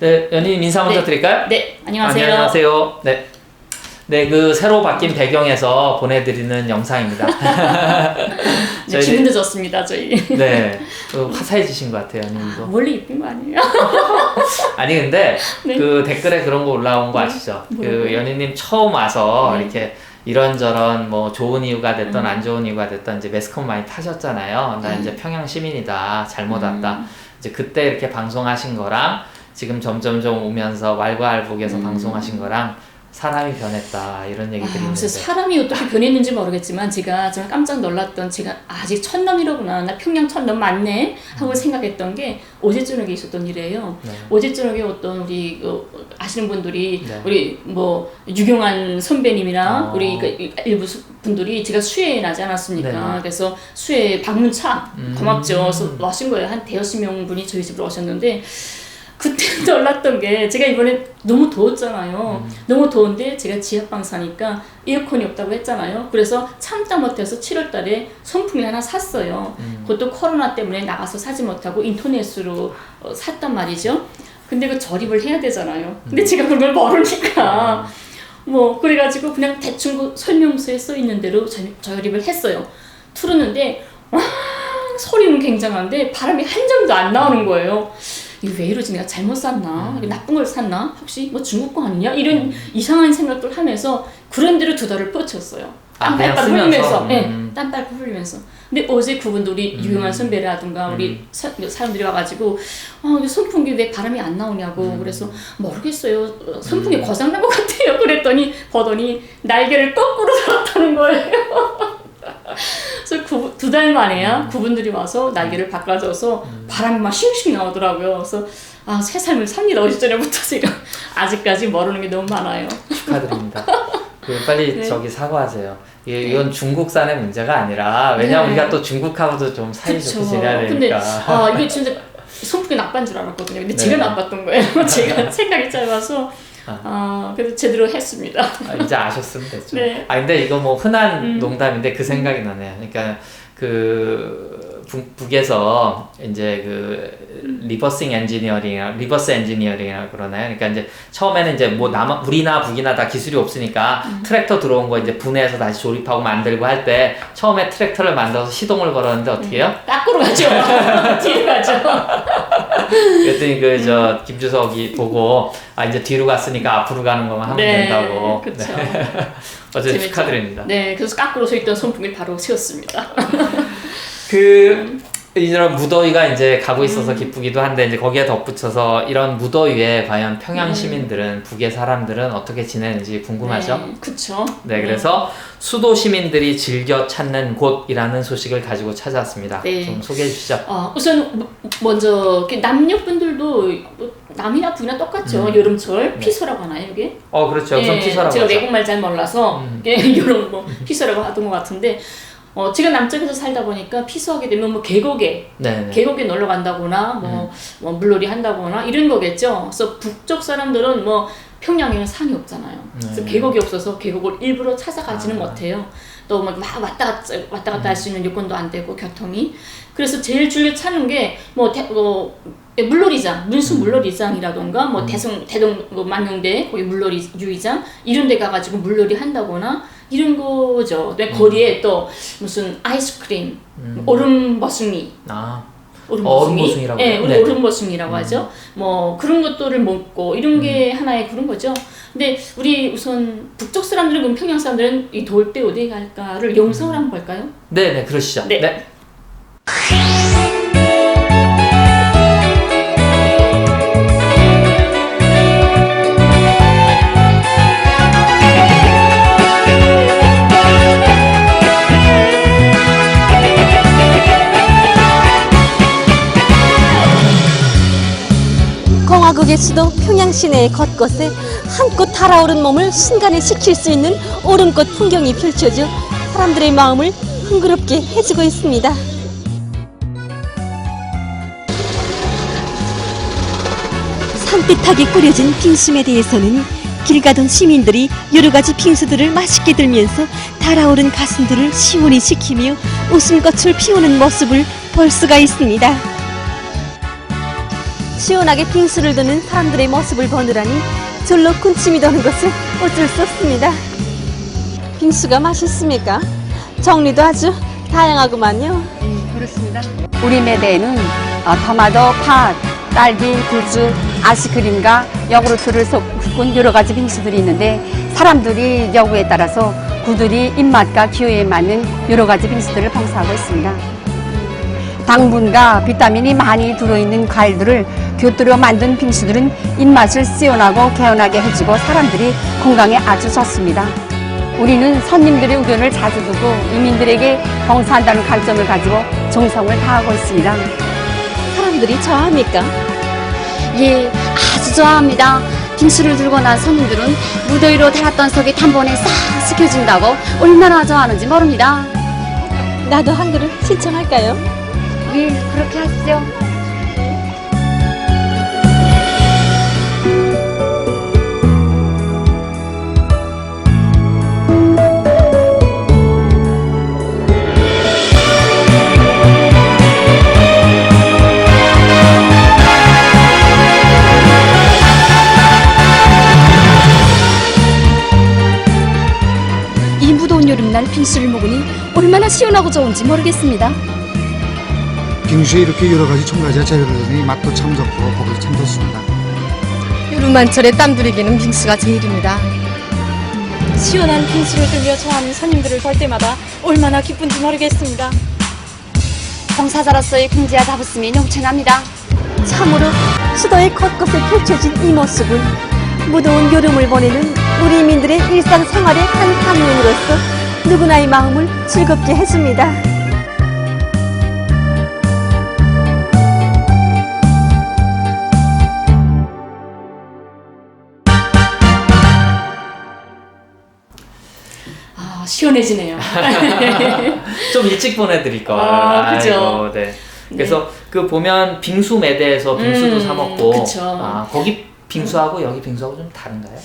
네, 연인 인사 먼저 네. 드릴까요? 네, 안녕하세요. 안녕하세요. 네. 네, 그 새로 바뀐 배경에서 보내드리는 영상입니다. 네, 저희는- 기분도 좋습니다, 저희. 네, 그 화사해지신 것 같아요, 아, 연인도. 원래 이쁜 거 아니에요? 아니 근데 네. 그 댓글에 그런 거 올라온 거 아시죠? 그 뭐라고요? 연인님 처음 와서 네. 이렇게 이런저런 뭐 좋은 이유가 됐던 음. 안 좋은 이유가 됐던 이제 매스컴 많이 타셨잖아요. 나 음. 이제 평양 시민이다, 잘못 왔다. 음. 이제 그때 이렇게 방송하신 거랑 지금 점점점 오면서 왈가왈부에서 음. 방송하신 거랑 사람이 변했다 이런 얘기 아, 그래서 사람이 어떻게 변했는지 모르겠지만 제가 정말 깜짝 놀랐던 제가 아직 첫놈이로구나 나 평양 첫놈 맞네 하고 생각했던 게 어제 저녁에 있었던 일이에요. 네. 어제 저녁에 어떤 우리 어, 아시는 분들이 네. 우리 뭐 유경환 선배님이랑 어. 우리 그 일부 수- 분들이 제가 수혜에 나지 않았습니까? 네. 그래서 수혜 방문차 음. 고맙죠. 그래서 와신 거예요. 한 대여섯 명 분이 저희 집으로 오셨는데 그때 놀랐던 게 제가 이번에 너무 더웠잖아요. 음. 너무 더운데 제가 지하방 사니까 에어컨이 없다고 했잖아요. 그래서 참다 못해서 7월 달에 선풍기 하나 샀어요. 음. 그것도 코로나 때문에 나가서 사지 못하고 인터넷으로 어, 샀단 말이죠. 근데 그 조립을 해야 되잖아요. 음. 근데 제가 그걸 모르니까 뭐 그래가지고 그냥 대충 그 설명서에 써 있는 대로 저- 조립을 했어요. 틀었는데 왕 소리는 굉장한데 바람이 한 점도 안 나오는 거예요. 이거 왜 이러지? 내가 잘못 샀나? 이거 나쁜 걸 샀나? 혹시 뭐 중국 거 아니냐? 이런 이상한 생각들 하면서 그런 대로 두 달을 뻗쳤어요. 아, 땀빨빨 쓰면서? 흘리면서, 네, 음. 땀빨빨 흘리면서. 근데 어제 그분들 우리 음. 유용한 선배라든가 우리 음. 사, 사람들이 와가지고 아, 이 선풍기 왜 바람이 안 나오냐고 음. 그래서 모르겠어요. 어, 선풍기 음. 고장 난 것 같아요. 그랬더니 보더니 날개를 거꾸로 달았다는 거예요. 그래서 두달 만에야 그분들이 와서 날개를 바꿔줘서 바람이 막 싱싱 나오더라고요. 그래서 아, 새 삶을 삽니다. 어제 저녁부터 제가 아직까지 모르는 게 너무 많아요. 축하드립니다. 그 빨리 네. 저기 사과하세요. 이- 이건 중국산의 문제가 아니라 왜냐면 네. 우리가 또 중국하고도 좀 사이 좋게 그쵸. 지내야 되니까. 아 이게 진짜 선풍기 나빠인 줄 알았거든요. 근데 네. 제가 나빴던 거예요. 제가 생각이 짧아서 아. 아 그래서 제대로 했습니다. 아, 이제 아셨으면 됐죠. 네. 아 근데 이거 뭐 흔한 음. 농담인데 그 생각이 나네요. 그러니까 그 북, 북에서 이제 그 리버싱 엔지니어링, 리버스 엔지니어링이라고 그러나요? 그러니까 이제 처음에는 이제 뭐 남, 우리나 북이나 다 기술이 없으니까 음. 트랙터 들어온 거 이제 분해해서 다시 조립하고 만들고 할 때 처음에 트랙터를 만들어서 시동을 걸었는데 어떻게 해요? 거꾸로 가죠. 뒤로 가죠. 그랬더니 그 저 김주석이 보고 아 이제 뒤로 갔으니까 앞으로 가는 것만 하면 된다고. 그렇죠. 어제 재밌죠. 축하드립니다. 네, 그래서 거꾸로 서 있던 선풍기를 바로 세웠습니다. 그 이런 무더위가 이제 가고 있어서 음. 기쁘기도 한데 이제 거기에 덧붙여서 이런 무더위에 과연 평양 음. 시민들은 북의 사람들은 어떻게 지내는지 궁금하죠. 네, 그렇죠. 네, 그래서 수도 시민들이 즐겨 찾는 곳이라는 소식을 가지고 찾아왔습니다. 네. 좀 소개해 주시죠. 어, 우선 뭐- 먼저 남녀분들도 뭐 남이나 북이나 똑같죠. 음. 여름철 네. 피서라고 하나요, 이게? 어, 그렇죠. 우선 예, 피서라고 제가 하죠. 외국말 잘 몰라서 음. 이게 여름 뭐 피서라고 하던 것 같은데 어, 제가 남쪽에서 살다 보니까 피서하게 되면 뭐 계곡에 네, 네. 계곡에 놀러 간다거나 뭐, 뭐 물놀이 한다거나 이런 거겠죠. 그래서 북쪽 사람들은 뭐 평양에는 산이 없잖아요. 그래서 네. 계곡이 없어서 계곡을 일부러 찾아가지는 아. 못해요. 또 막 왔다 갔다 왔다 갔다 할 수 있는 여건도 안 되고 교통이. 그래서 제일 즐겨 찾는 게뭐 뭐 물놀이장, 문수 음. 물놀이장이라던가 뭐 음. 대성 대동 뭐 만용대 거기 물놀이 유의장 이런 데 가가지고 물놀이 한다거나 이런 거죠. 내 거리에 또 무슨 아이스크림, 음. 얼음 머슴이 아, 얼음 어, 해요? 우리 네. 얼음 머슴이라고 하죠. 뭐 그런 것들을 먹고 이런 게 음. 하나의 그런 거죠. 근데 우리 우선 북쪽 사람들은 그럼 평양 사람들은 이때 어디 갈까를 영상을 한번 볼까요? 네, 네, 그러시죠. 네. 네. 공화국의 수도 평양 시내의 곳곳에 한껏 달아오른 몸을 순간에 식힐 수 있는 오름꽃 풍경이 펼쳐져 사람들의 마음을 흥그럽게 해주고 있습니다. 산뜻하게 꾸려진 빈심에 대해서는 길 가던 시민들이 여러 가지 빙수들을 맛있게 들면서 달아오른 가슴들을 시원히 식히며 웃음꽃을 피우는 모습을 볼 수가 있습니다. 시원하게 빙수를 드는 사람들의 모습을 보느라니 절로 군침이 도는 것을 어쩔 수 없습니다. 빙수가 맛있습니까? 종류도 아주 다양하구만요. 그렇습니다. 우리 매대에는 어, 토마토, 팥, 딸기, 굴주, 아이스크림과 요구르트를 섞은 여러 가지 빙수들이 있는데 사람들이 요구에 따라서 그들이 입맛과 기호에 맞는 여러 가지 빙수들을 봉사하고 있습니다. 당분과 비타민이 많이 들어있는 과일들을 곁들여 만든 빙수들은 입맛을 시원하고 개운하게 해주고 사람들이 건강에 아주 좋습니다. 우리는 손님들의 의견을 자주 두고 이민들에게 봉사한다는 관점을 가지고 정성을 다하고 있습니다. 사람들이 좋아합니까? 예, 아주 좋아합니다. 빙수를 들고 난 손님들은 무더위로 달았던 속이 단번에 싹 식혀진다고 얼마나 좋아하는지 모릅니다. 나도 한 그릇 신청할까요? 예, 그렇게 하시죠. 이 무더운 여름날 빙수를 먹으니 얼마나 시원하고 좋은지 모르겠습니다. 빙수에 이렇게 여러 가지 첨가제가 제거되니 맛도 참 좋고 보기 참 좋습니다. 여름만철에 땀 들이기는 빙수가 제일입니다. 시원한 빙수를 들며 좋아하는 손님들을 볼 때마다 얼마나 기쁜지 모르겠습니다. 봉사자로서의 긍지와 자부심이 넘쳐납니다. 참으로 수도의 곳곳에 펼쳐진 이 모습은 무더운 여름을 보내는 우리 민들의 일상생활의 한 단면으로서 누구나의 마음을 즐겁게 해줍니다. 아, 시원해지네요. 좀 일찍 보내드릴 걸. 아, 그죠. 아이고, 네. 그래서 그 보면 빙수 매대에서 빙수도 음, 사 먹고. 그쵸. 아 거기 빙수하고 여기 빙수하고 좀 다른가요?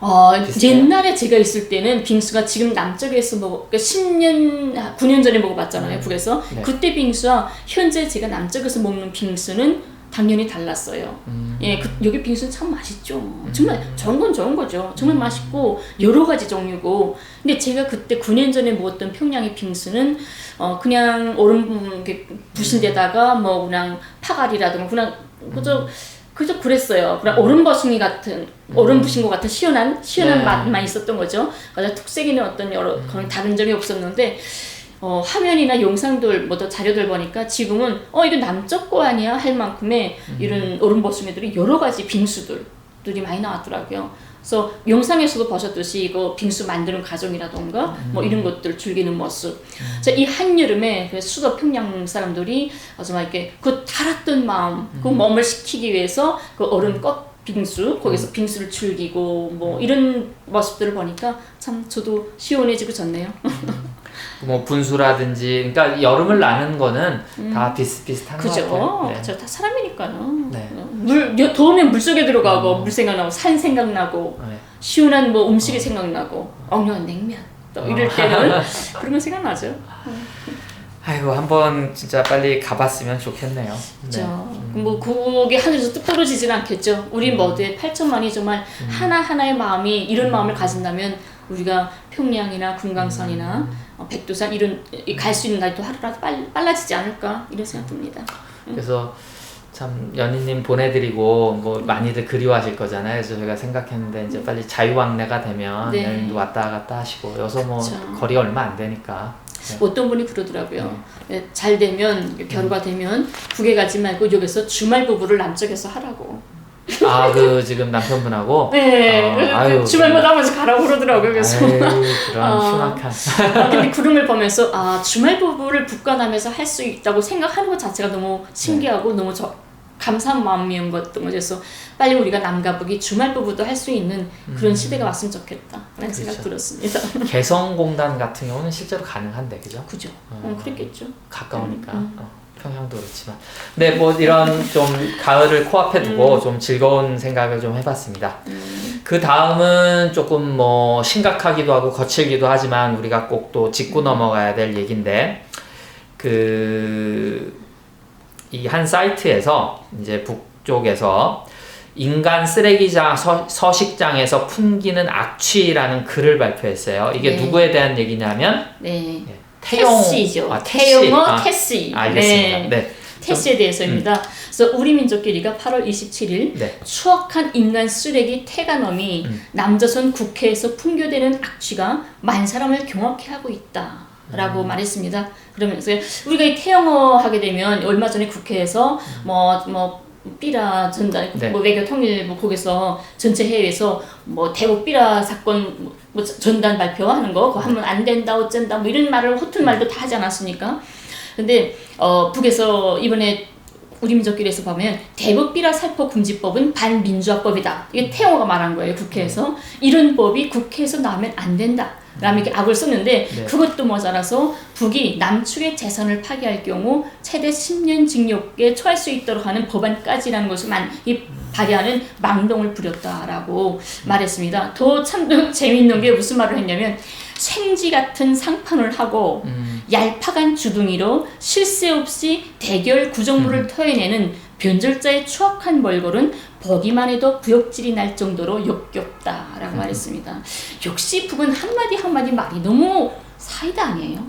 어, 비슷해요? 옛날에 제가 있을 때는 빙수가 지금 남쪽에서 먹, 그러니까 10년, 9년 전에 먹어봤잖아요, 북에서. 네. 그때 빙수와 현재 제가 남쪽에서 먹는 빙수는 당연히 달랐어요. 음. 예, 그, 여기 빙수는 참 맛있죠. 정말 좋은 건 좋은 거죠. 정말 맛있고 여러 가지 종류고. 근데 제가 그때 9년 전에 먹었던 평양의 빙수는 어 그냥 얼음 부신 데다가 뭐 그냥 파갈이라든가 그냥 그저 그저 그랬어요. 그냥 얼음 버숭이 같은 얼음 부신 것 같은 시원한 시원한 네. 맛만 있었던 거죠. 그래서 특색이는 어떤 여러 그런 다른 점이 없었는데 어, 화면이나 영상들 뭐더 자료들 보니까 지금은 어 이거 남쪽 거 아니야? 할 만큼의 이런 얼음 버숭이들이 여러 가지 빙수들들이 많이 나왔더라고요. 그래서 영상에서도 보셨듯이 이거 빙수 만드는 과정이라던가 뭐 이런 것들 즐기는 모습. 자, 이 한여름에 그 수도 평양 사람들이 어, 정말 이렇게 그 달았던 마음, 그 몸을 식히기 위해서 그 얼음 껍 빙수 거기서 빙수를 즐기고 뭐 이런 모습들을 보니까 참 저도 시원해지고 좋네요. 뭐 분수라든지 그러니까 여름을 나는 거는 다 비슷비슷한 것 음. 그죠? 같아요. 네. 저다 사람이니까요. 네. 어, 물 여- 더우면 물 속에 들어가고 물 생각나고 산 생각나고 네. 시원한 뭐 음식이 생각나고 엉려운 냉면 또 이럴 어. 때는 그런 거 생각나죠. 아이고 한번 진짜 빨리 가봤으면 좋겠네요. 그죠. 네. 뭐 그게 하늘에서 뚝 떨어지진 않겠죠. 우리 음. 모두의 8천만이 정말 하나 하나의 마음이 이런 마음을 가진다면 우리가 평양이나 금강산이나 음. 어, 백두산 이런 갈 수 있는 날도 하루라도 빨, 빨라지지 않을까 이런 생각 듭니다. 그래서 참 연희님 보내드리고 뭐 많이들 그리워하실 거잖아요. 그래서 제가 생각했는데 이제 빨리 자유왕래가 되면 네. 연희도 왔다 갔다 하시고 여기서 뭐. 거리 얼마 안 되니까. 네. 어떤 분이 그러더라고요. 예, 잘 되면 결혼가 되면 북에 가지 말고 여기서 주말 부부를 남쪽에서 하라고. 아 그 지금 남편분하고. 네, 아, 아유, 주말마다 한 번씩 가라고 그러더라고요. 그래서 아유 그런 어. 흉악한. 아, 근데 구름을 보면서 아 주말 부부를 북한하면서 할 수 있다고 생각하는 것 자체가 너무 신기하고 너무 저, 감사한 마음이었던 거죠. 그래서 빨리 우리가 남과 북이 주말 부부도 할 수 있는 그런 시대가 왔으면 좋겠다 라는 생각 그렇죠. 들었습니다. 개성공단 같은 경우는 실제로 가능한데 그죠? 그죠? 어. 어, 그랬겠죠. 가까우니까 음, 어, 평양도 그렇지만 네 뭐 이런 좀 가을을 코앞에 두고 좀 즐거운 생각을 좀 해봤습니다. 음. 그 다음은 조금 뭐 심각하기도 하고 거칠기도 하지만 우리가 꼭 또 짚고 넘어가야 될 얘긴데 그 이 한 사이트에서 이제 북쪽에서 인간 쓰레기장 서, 서식장에서 풍기는 악취라는 글을 발표했어요. 이게 네. 누구에 대한 얘기냐면 네. 태용 테시죠. 아, 태시. 태용어 아, 테시. 알겠습니다. 네. 네. 테시에 대해서입니다. 그래서 우리 민족끼리가 8월 27일 네. 추악한 인간 쓰레기 태가넘이 음. 남조선 국회에서 풍겨대는 악취가 만 사람을 경악해 하고 있다. 라고 음. 말했습니다. 그러면서 우리가 이 태영어 하게 되면 얼마 전에 국회에서 뭐, 뭐, 삐라 전단, 네. 뭐 외교 통일 뭐 거기서 전체 해외에서 뭐 대북 삐라 사건 뭐- 뭐 전단 발표하는 거 그거 하면 안 된다 어쩐다 뭐 이런 말을 허튼 말도 다 하지 않았습니까? 근데 어 북에서 이번에 우리 민족끼리에서 보면 대북 삐라 살포 금지법은 반민주화법이다. 이게 태영호가 말한 거예요 국회에서 이런 법이 국회에서 나오면 안 된다. 이렇게 악을 썼는데 네. 그것도 모자라서 북이 남측의 재산을 파기할 경우 최대 10년 징역에 처할 수 있도록 하는 법안까지라는 것을 만, 이 발의하는 망동을 부렸다라고 말했습니다. 더 참 재미있는 게 무슨 말을 했냐면 생쥐 같은 상판을 하고 음. 얄팍한 주둥이로 쉴새 없이 대결 구정물을 음. 토해내는 변절자의 추악한 멀골은 보기만 해도 구역질이 날 정도로 역겹다라고 음. 말했습니다. 역시 북은 한마디 한마디 말이 너무 사이다 아니에요?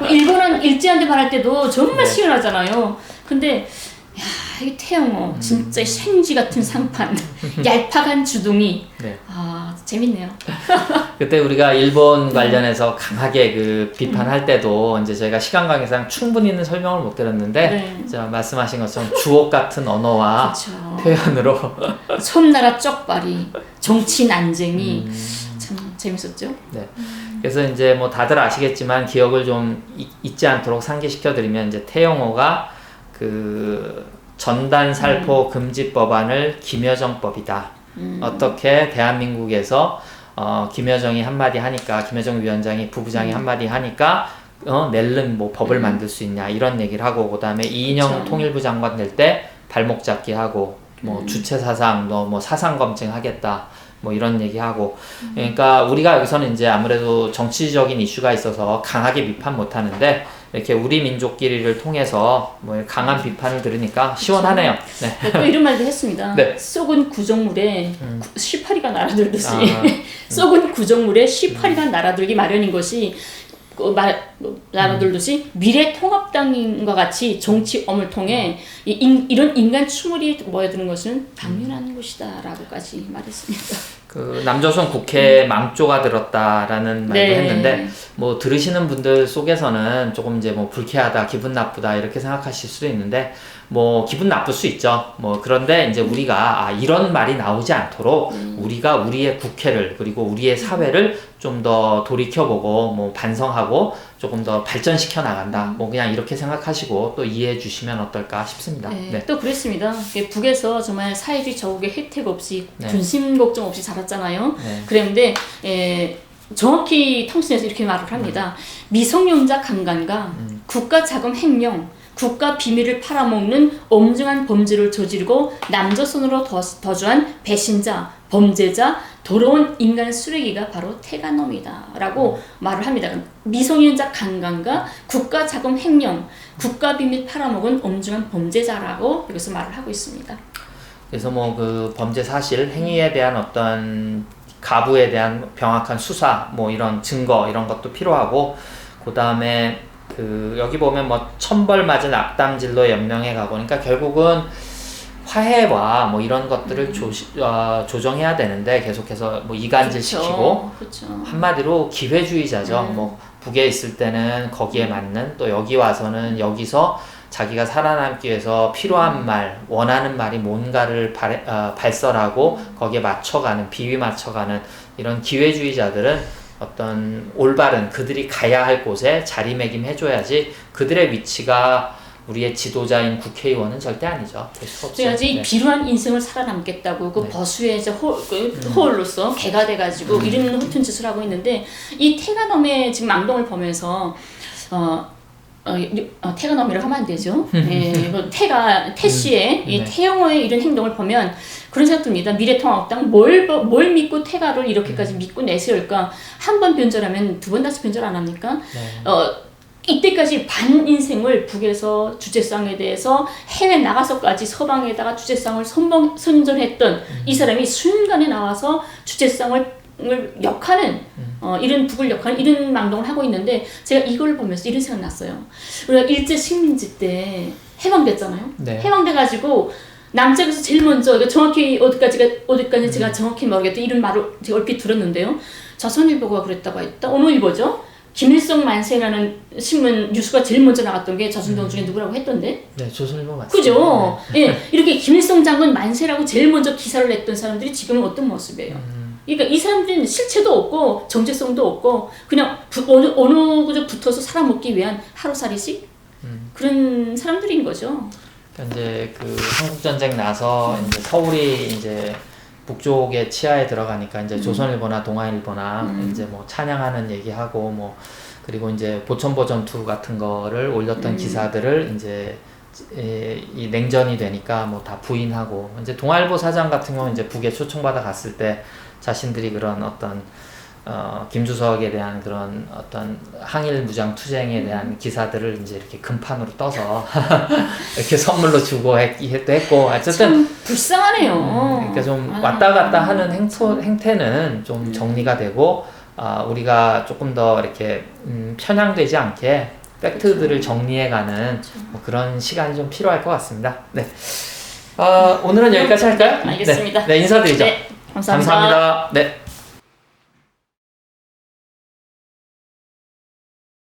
뭐 일본은 일제한테 말할 때도 정말 네. 시원하잖아요. 근데 야, 이 태영어 음. 진짜 생쥐 같은 상판, 얄팍한 주둥이. 네. 아 재밌네요. 그때 우리가 일본 관련해서 강하게 그 비판할 때도 이제 저희가 시간 관계상 충분히는 설명을 못 드렸는데 네. 자, 말씀하신 것처럼 주옥 같은 언어와 그렇죠. 표현으로 섬나라 쪽발이, 정치 난쟁이 음. 참 재밌었죠. 네. 그래서 이제 뭐 다들 아시겠지만 기억을 좀 잊- 잊지 않도록 상기시켜 드리면 이제 태영호가 그 전단 살포 금지 법안을 김여정법이다. 음. 어떻게 대한민국에서 어, 김여정이 한마디 하니까 김여정 위원장이 부부장이 음. 한마디 하니까 어, 낼름 뭐 법을 만들 수 있냐 이런 얘기를 하고 그다음에 이인영 그쵸. 통일부 장관 될 때 발목 잡기 하고 뭐 음. 주체 사상 너 뭐 사상 검증 하겠다 뭐 이런 얘기하고 음. 그러니까 우리가 여기서는 이제 아무래도 정치적인 이슈가 있어서 강하게 비판 못 하는데 이렇게 우리 민족끼리를 통해서 뭐 강한 비판을 들으니까 시원하네요. 네. 네, 또 이런 말도 했습니다. 네. 썩은 구정물에 구- 씨파리가 날아들듯이 아, 썩은 구정물에 씨파리가 날아들기 마련인 것이 그 말, 날아들듯이 미래 통합당과 같이 정치 엄을 통해 이, 인, 이런 인간 추물이 모여드는 것은 당연한 것이다라고까지 말했습니다. 그 남조선 국회에 망조가 들었다라는 말도 네. 했는데 뭐 들으시는 분들 속에서는 조금 이제 뭐 불쾌하다, 기분 나쁘다 이렇게 생각하실 수도 있는데 뭐 기분 나쁠 수 있죠. 뭐 그런데 이제 우리가 아 이런 말이 나오지 않도록 우리가 우리의 국회를 그리고 우리의 사회를 좀 더 돌이켜보고 뭐 반성하고 조금 더 발전시켜 나간다. 뭐 그냥 이렇게 생각하시고 또 이해해 주시면 어떨까 싶습니다. 네, 네. 또 그랬습니다. 북에서 정말 사회주의 저국의 혜택 없이 네. 군심 걱정 없이 자랐잖아요. 네. 그랬는데 에, 정확히 통신에서 이렇게 말을 합니다. 미성년자 강간과 국가 자금 횡령, 국가 비밀을 팔아먹는 엄중한 범죄를 저지르고 남조선으로 더, 더주한 배신자, 범죄자, 더러운 인간 쓰레기가 바로 태가놈이다 라고 말을 합니다. 미성년자 강간과 국가 자금 횡령, 국가 비밀 팔아먹은 엄중한 범죄자라고 여기서 말을 하고 있습니다. 그래서 뭐 그 범죄 사실 행위에 대한 어떤 가부에 대한 명확한 수사 뭐 이런 증거 이런 것도 필요하고 그 다음에 그 여기 보면 뭐 천벌 맞은 악담질로 연명해 가고 그러니까 결국은 화해와 뭐 이런 것들을 조시, 어, 조정해야 되는데 계속해서 뭐 이간질 시키고 그렇죠. 한마디로 기회주의자죠. 음. 뭐 북에 있을 때는 거기에 맞는 또 여기 와서는 여기서 자기가 살아남기 위해서 필요한 말, 원하는 말이 뭔가를 발, 어, 발설하고 거기에 맞춰가는 비위 맞춰가는 이런 기회주의자들은 어떤 올바른 그들이 가야 할 곳에 자리매김해줘야지 그들의 위치가 우리의 지도자인 국회의원은 절대 아니죠. 그래야지 이 네. 비루한 인생을 살아남겠다고 그 네. 음. 버수의 이제 홀, 그 홀로서 개가 돼가지고 이런 허튼 짓을 하고 있는데 이 태가넘의 지금 망동을 보면서 어 어, 유- 어, 태가 넘이라고 하면 안 되죠. 예, 뭐 태가 태 씨의 이 네. 태영호의 이런 행동을 보면 그런 생각 듭니다. 미래통합당 뭘, 봐- 뭘 믿고 태가를 이렇게까지 믿고 내세울까? 한 번 변절하면 두 번 다시 변절 안 합니까? 네. 어, 이때까지 반 인생을 북에서 주제상에 대해서 해외 나가서까지 서방에다가 주제상을 선봉, 선전했던 이 사람이 순간에 나와서 주제상을 을 역하는 어, 이런 북을 역하는 이런 망동을 하고 있는데 제가 이걸 보면서 이런 생각 났어요. 우리가 일제 식민지 때 해방됐잖아요. 네. 해방돼가지고 남쪽에서 제일 먼저 이거 정확히 어디까지가 어디까지 제가 정확히 모르겠다 이런 말을 제가 얼핏 들었는데요. 조선일보가 그랬다고 했다. 어느 일보죠? 김일성 만세라는 신문 뉴스가 제일 먼저 나갔던 게 조선동 중에 누구라고 했던데 네, 조선일보 맞습니다. 그죠? 예, 이렇게 김일성 장군 만세라고 제일 먼저 기사를 냈던 사람들이 지금은 어떤 모습이에요? 그러니까 이 사람들은 실체도 없고 정체성도 없고 그냥 부- 어느 어느 그저 붙어서 살아먹기 위한 하루살이식? 그런 사람들인 거죠. 그러니까 이제 그 한국 전쟁 나서 이제 서울이 이제 북쪽의 치하에 들어가니까 이제 조선일보나 동아일보나 이제 뭐 찬양하는 얘기하고 뭐 그리고 이제 보천보 전투 같은 거를 올렸던 기사들을 이제 에, 이 냉전이 되니까 뭐 다 부인하고 이제 동아일보 사장 같은 경우는 이제 북에 초청받아 갔을 때 자신들이 그런 어떤 어, 김주석에 대한 그런 어떤 항일 무장 투쟁에 대한 기사들을 이제 이렇게 금판으로 떠서 이렇게 선물로 주고 했, 했도 했고 어쨌든 참 불쌍하네요. 그러니까 좀 아. 왔다 갔다 하는 행토, 행태는 좀 정리가 되고 아, 우리가 조금 더 이렇게 음, 편향되지 않게 팩트들을 정리해가는 뭐 그런 시간이 좀 필요할 것 같습니다. 네. 어, 오늘은 여기까지 할까요? 알겠습니다. 네, 네, 인사드리죠. 네, 감사합니다. 감사합니다. 네.